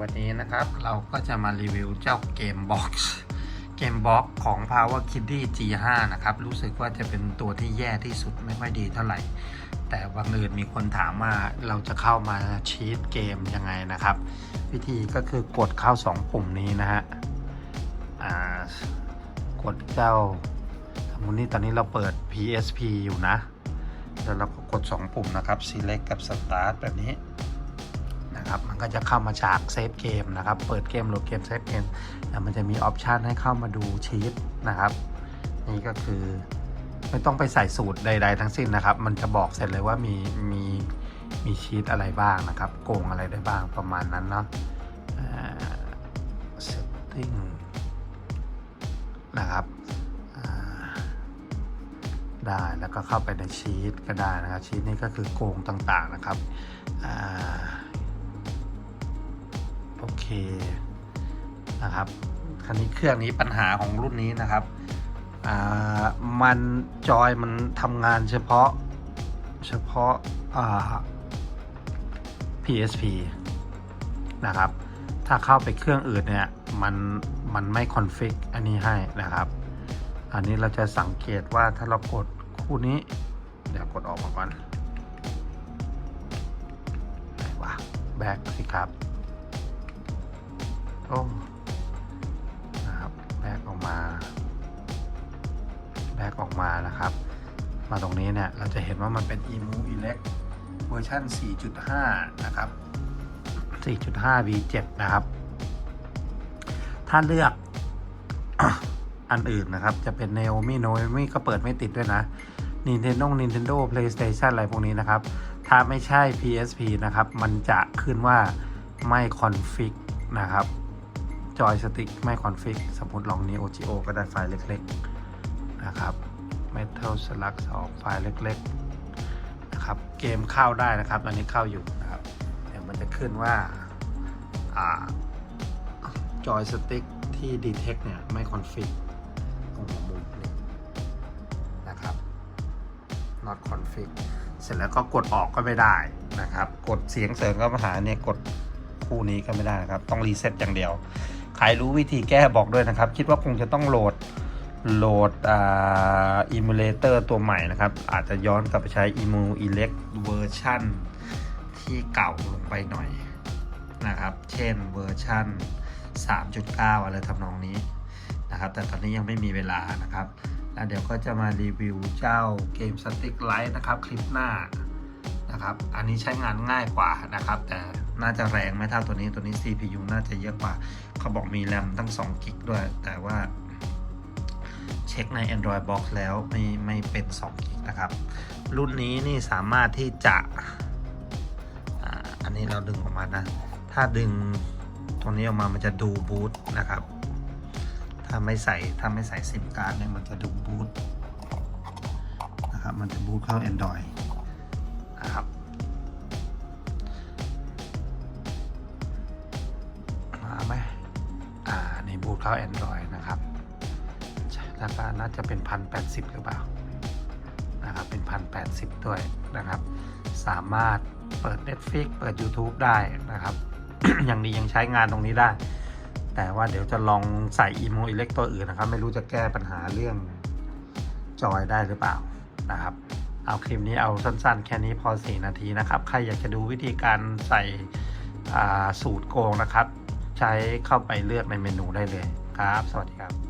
วันนี้นะครับ เราก็จะมารีวิวเจ้าเกมบ็อกซ์เกมบ็อกของ Power Kiddy G5 นะครับ รู้สึกว่าจะเป็นตัวที่แย่ที่สุดไม่ค่อยดีเท่าไหร่ แต่บังเอิญมีคนถามว่าเราจะเข้ามาชีตเกมยังไงนะครับ วิธีก็คือกดเข้า 2 ปุ่มนี้นะฮะกดเจ้าสมมตินี่ตอนนี้เราเปิด PSP อยู่นะ แล้วเราก็กด 2 ปุ่มนะครับ select กับ start แบบนี้ นะครับมันก็จะเข้ามาฉากเซฟเกมนะครับเปิดเกมโหลดเกมเซฟเกมแล้วมันจะมีออปชันให้เข้ามาดูชีตนะครับ นี่ก็คือไม่ต้องไปใส่สูตรใด ๆ ทั้งสิ้นนะครับ มันจะบอกเสร็จเลยว่ามีมีมีชีตอะไรบ้างนะครับ โกงอะไรได้บ้างประมาณนั้นเนาะ setting นะครับได้แล้วก็เข้าไปในชีตก็ได้นะครับชีตนี่ก็คือโกงต่างๆนะครับ นะครับ คันนี้เครื่องนี้ปัญหาของรุ่นนี้นะครับอ่ามันจอยมันทำงานเฉพาะเฉพาะ PSP นะครับ ถ้าเข้าไปเครื่องอื่นเนี่ย มัน มันไม่คอนฟิกอันนี้ให้นะครับ อันนี้เราจะสังเกตว่าถ้าเรากดคู่นี้ เดี๋ยวกดออกมาก่อนไหนวะแบกสิครับ โอ้นะครับแบกออกมาแบกออกมานะครับ มาตรงนี้เนี่ยเราจะเห็นว่ามันเป็น emu elect เวอร์ชัน4.5 นะครับ 4.5 V7 นะครับ ถ้าเลือกอันอื่นนะครับ จะเป็น Naomi Naomi ก็เปิดไม่ติดด้วยนะ Nintendo Nintendo PlayStation อะไรพวกนี้นะครับ ถ้าไม่ใช่ PSP นะครับ มันจะขึ้นว่าไม่คอนฟิกนะครับ จอยสติ๊กไม่คอนฟิก สมมติลอง Neo Geo ก็ได้ไฟล์เล็กๆ นะครับ Metal Slug 2ไฟล์เล็กๆ นะครับ เกมเข้าได้นะครับตอนนี้เข้าอยู่นะครับ เดี๋ยวมันจะขึ้นว่าอ่าจอยสติ๊กที่ Detect เนี่ย ไม่คอนฟิกตรงหัวมุมนี้นะครับ not config เสร็จแล้วก็กดออกก็ไม่ได้นะครับ กดเสียงเสริมก็มาหาเนี่ยกดคู่นี้ก็ไม่ได้นะครับ ต้องรีเซ็ตอย่างเดียว ใครรู้วิธีแก้บอกด้วยนะครับ คิดว่าคงจะต้องโหลดโหลดอ่า emulator ตัวใหม่นะครับ อาจจะย้อนกลับไปใช้ emu elect เวอร์ชันที่เก่าลงไปหน่อยนะครับ เช่นเวอร์ชัน3.9 อะไรทำนองนี้นะครับ แต่ตอนนี้ยังไม่มีเวลานะครับ แล้วเดี๋ยวก็จะมารีวิวเจ้าเกมสติ๊กไลท์นะครับ คลิปหน้านะครับ อันนี้ใช้งานง่ายกว่านะครับ แต่ น่าจะแรงไม่เท่าตัวนี้ตัวนี้ CPU น่าจะเยอะกว่า เขาบอกมีแรมตั้ง2กิกด้วย แต่ว่าเช็คใน Android Box แล้วไม่ไม่เป็น2กิกนะครับ รุ่นนี้นี่สามารถที่จะอ่าอันนี้เราดึงออกมานะ ถ้าดึงตรงนี้ออกมามันจะดูบูตนะครับ ถ้าไม่ใส่ถ้าไม่ใส่ซิมการ์ดเนี่ยมันจะดูบูตนะครับ มันจะบูตเข้า Android า Android นะครับราคาน่าจะเป็นพันแปดสิบหรือเปล่านะครับเป็นพันแปดสิบด้วยนะครับ สามารถเปิด Netflix เปิด YouTube ได้นะครับ อย่างนี้ยังใช้งานตรงนี้ได้ แต่ว่าเดี๋ยวจะลองใส่ Emo Elect ตัวอื่นนะครับ ไม่รู้จะแก้ปัญหาเรื่องจอยได้หรือเปล่านะครับ เอาคลิปนี้เอาสั้นๆ แค่นี้พอ 4 นาทีนะครับ ใครอยากจะดูวิธีการใส่สูตรโกงนะครับ ใช้เข้าไปเลือกในเมนูได้เลยครับ สวัสดีครับ